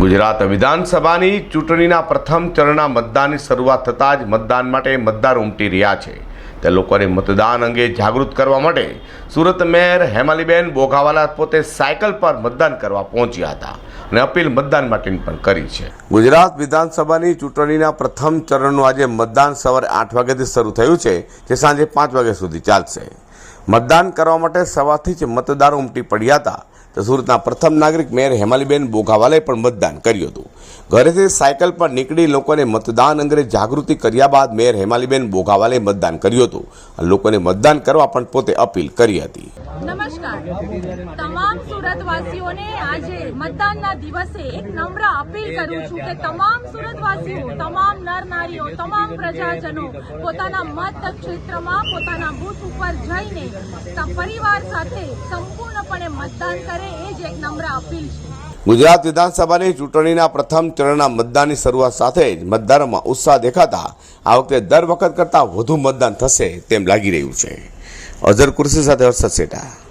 ગુજરાત વિધાનસભાની ચૂંટણીના પ્રથમ ચરણના મતદાનની શરૂઆત થતાં જ મતદાન માટે મતદાર ઉમટી રહ્યા છે. તે લોકોને મતદાન અંગે જાગૃત કરવા માટે સુરત મેયર હેમાલીબેન બોઘાવાલા પોતે સાયકલ પર મતદાન કરવા પહોંચ્યા હતા અને અપીલ મતદાન માટેની પણ કરી છે. ગુજરાત વિધાનસભાની ચૂંટણીના પ્રથમ ચરણનું આજે મતદાન સવારે આઠ વાગ્યાથી શરૂ થયું છે, જે સાંજે પાંચ વાગ્યા સુધી ચાલશે. મતદાન કરવા માટે સવારથી જ મતદારો ઉમટી પડ્યા હતા. તો સુરતના પ્રથમ નાગરિક મેયર હેમાલીબેન બોઘાવાલે પણ મતદાન કર્યું હતું. ઘરેથી સાયકલ પર નીકળી લોકોને મતદાન અંગે જાગૃતિ કર્યા બાદ મેયર હેમાલીબેન બોગાવાલે મતદાન કર્યું હતું. અને લોકોને મતદાન કરવા પણ પોતે અપીલ કરી હતી. નમસ્કાર. તમામ સુરતવાસીઓને આજે મતદાનના દિવસે એક નમ્ર અપીલ કરું છું કે તમામ સુરતવાસીઓ તમામ નર નારીઓ તમામ પ્રજાજનો પોતાના મત ક્ષેત્રમાં પોતાના બૂથ ઉપર જઈને પરિવાર સાથે સંપૂર્ણપણે મતદાન કરે એ જ એક નમ્ર અપીલ છે. ગુજરાત વિધાનસભાની ચૂંટણીના પ્રથમ ચરણના મતદાનની શરૂઆત સાથે જ મતદારોમાં ઉત્સાહ દેખાતા આ વખતે દર વખત કરતાં વધુ મતદાન થશે તેમ લાગી રહ્યું છે. અઝર કુર્સી સાથે હર્ષદ શેઠા